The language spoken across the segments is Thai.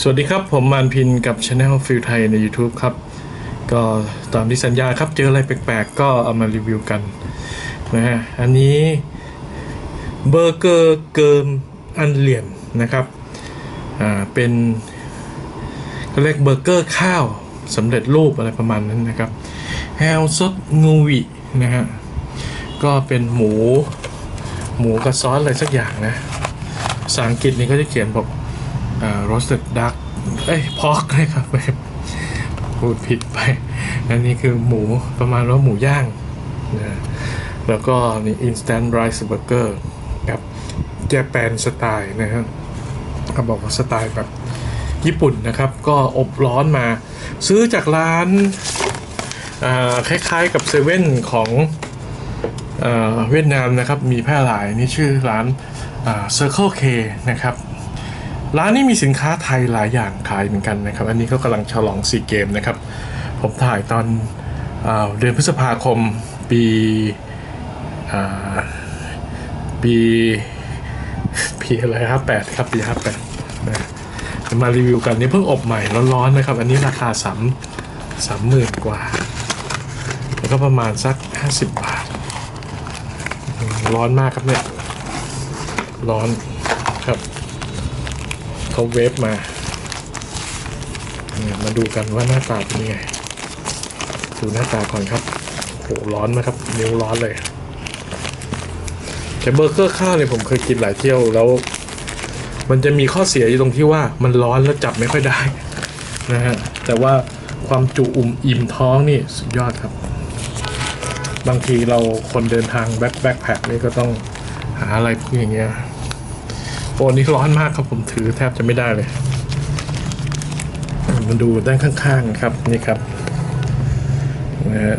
สวัสดีครับ ผมมานพินกับช anel ฟิลไทยใน YouTube ครับ ก็ตามที่สัญญาครับ เจออะไรแปลกๆ ก็เอามารีวิวกันนะฮะอันนี้เบอร์เกอร์เกิมอันเหลี่ยมนะครับอ่าเป็นเขาเรียกเบอร์เกอร์ข้าวสำเร็จรูปอะไรประมาณนั้นนะครับแฮลซดงูวินะฮะก็เป็นหมู หมูกับซอสอะไรสักอย่างนะภาษาอังกฤษนี่ก็จะเขียนบอก อ่า roasted duck เอ้ย pork เลยครับพูดผิดไป อันนี้คือหมูประมาณว่าหมูย่างนะแล้วก็นี่ instant rice burger กับเจแปนสไตล์นะครับเขาบอกว่าสไตล์แบบญี่ปุ่นนะครับ ก็อบร้อนมา ซื้อจากร้านาคล้ายๆกับเซเว่นของเวียดนามนะครับ มีแพร่หลายนี่ชื่อร้าน Circle K นะครับ ร้านนี้มีสินค้าไทยหลายอย่างขายเหมือนกันนะครับ อันนี้ก็กำลังฉลองซีเกมนะครับ ผมถ่ายตอนอเดือนพฤษภาคมปีปีปีอะไรครับแปดครับปีห้าแปดมารีวิวกันนี่เพิ่งอบใหม่ร้อนๆนะครับ อันนี้ราคาสามสามหมื่นกว่า แล้วก็ประมาณสักห้าสิบบาท ร้อนมากครับเนี่ย ร้อน เขาเวฟมาเนี่ยมาดูกันว่าหน้าตาเป็นยังไง ดูหน้าตาก่อนครับโหร้อนไหมครับนิ้วร้อนเลยแต่เบอร์เกอร์ข้าวเนี่ยผมเคยกินหลายเที่ยวแล้ว มันจะมีข้อเสียอยู่ตรงที่ว่ามันร้อนแล้วจับไม่ค่อยได้นะฮะแต่ว่าความจุอุ่มอิ่มท้องนี่สุดยอดครับ บางทีเราคนเดินทางแบ็คแบ็คแพคนี่ก็ต้องหาอะไรพวกอย่างเงี้ย โอ้นี่ร้อนมากครับผมถือแทบจะไม่ได้เลยมาดูด้านข้างๆครับนี่ครับนะฮะ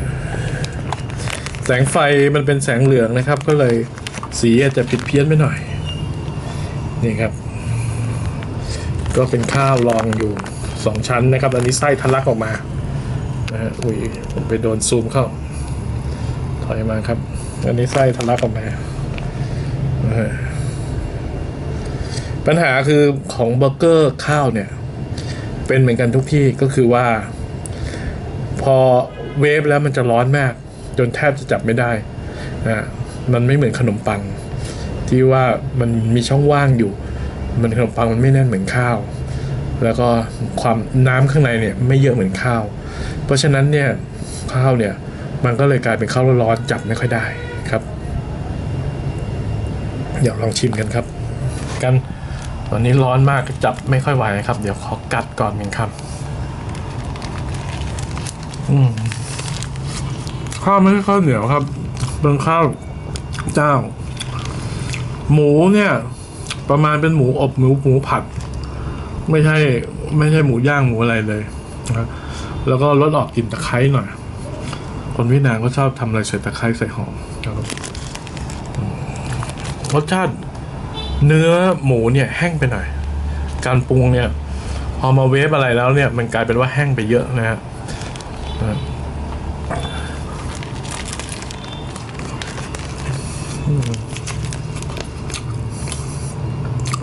แสงไฟมันเป็นแสงเหลืองนะครับ ก็เลยสีอาจจะผิดเพี้ยนไปหน่อย นี่ครับ ก็เป็นข้าวรองอยู่สองชั้นนะครับ อันนี้ไส้ทะลักออกมานะฮะอุ้ยผมไปโดนซูมเข้า ถอยมาครับ อันนี้ไส้ทะลักออกมานะฮะ ปัญหาคือของเบอร์เกอร์ข้าวเนี่ย เป็นเหมือนกันทุกที่ก็คือว่า พอเวฟแล้วมันจะร้อนมาก จนแทบจะจับไม่ได้นะมันไม่เหมือนขนมปัง ที่ว่ามันมีช่องว่างอยู่ มันขนมปังมันไม่แน่นเหมือนข้าว แล้วก็ความน้ำข้างในเนี่ยไม่เยอะเหมือนข้าว เพราะฉะนั้นเนี่ยข้าวเนี่ยมันก็เลยกลายเป็นข้าวร้อนจับไม่ค่อยได้ครับ เดี๋ยวลองชิมกันครับ กัน ตอนนี้ร้อนมากจับไม่ค่อยไหวครับ เดี๋ยวขอกัดก่อนหนึ่งคำอืมข้าวไม่ใช่ข้าวเหนียวครับเป็นข้าวเจ้า หมูเนี่ย ประมาณเป็นหมูอบหมูหมูผัด ไม่ใช่ ไม่ใช่หมูย่างหมูอะไรเลยนะแล้วก็ลดออกกลิ่นตะไคร้หน่อย คนเวียดนามก็ชอบทำอะไรใส่ตะไคร้ใส่หอมนะครับอืมรสชาติ เนื้อหมูเนี่ยแห้งไปหน่อย การปรุงเนี่ยพอมาเวฟอะไรแล้วเนี่ย มันกลายเป็นว่าแห้งไปเยอะนะฮะ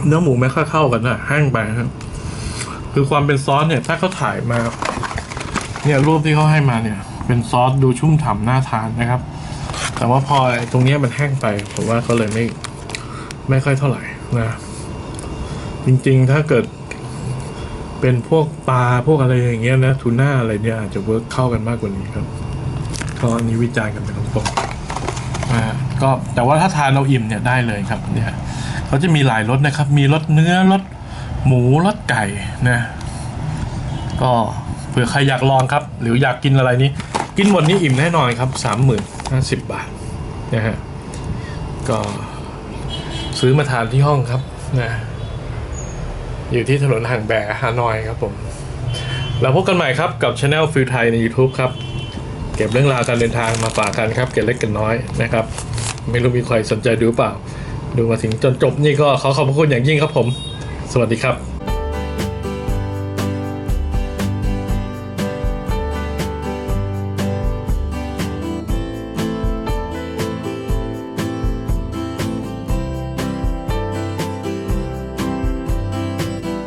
เนื้อหมูไม่ค่อยเข้ากันนะแห้งไปครับคือความเป็นซอสเนี่ย ถ้าเขาถ่ายมา เนี่ยรูปที่เขาให้มาเนี่ย เป็นซอสดูชุ่มฉ่ำน่าทานนะครับ แต่ว่าพอตรงเนี้ยมันแห้งไปผมว่าก็เลยไม่ ไม่ค่อยเท่าไหร่นะจริงๆถ้าเกิดเป็นพวกปลาพวกอะไรอย่างเงี้ยนะทูน่าอะไรเนี่ยอาจจะเวิร์กเข้ากันมากกว่านี้ครับก็อันนี้วิจารณ์กันเป็นตรงๆอ่าก็แต่ว่าถ้าทานเราอิ่มเนี่ยได้เลยครับเนี่ยเขาจะมีหลายรสนะครับ มีรสเนื้อรสหมูรสไก่นะก็เผื่อใครอยากลองครับ หรืออยากกินอะไรนี้ กินหมดนี้อิ่มแน่นอนครับสามหมื่นห้าสิบบาทนะฮะก็ ซื้อมาทานที่ห้องครับนะอยู่ที่ถนนห่างแบฮานอยครับผมแล้วพบกันใหม่ครับกับช anel ฟิลไทยใน YouTube ครับ เก็บเรื่องราวการเดินทางมาฝากกันครับ เก็บเล็กเก็บน้อยนะครับ ไม่รู้มีใครสนใจดูเปล่า ดูมาถึงจนจบนี่ก็ขอขอบพระคุณอย่างยิ่งครับผม สวัสดีครับ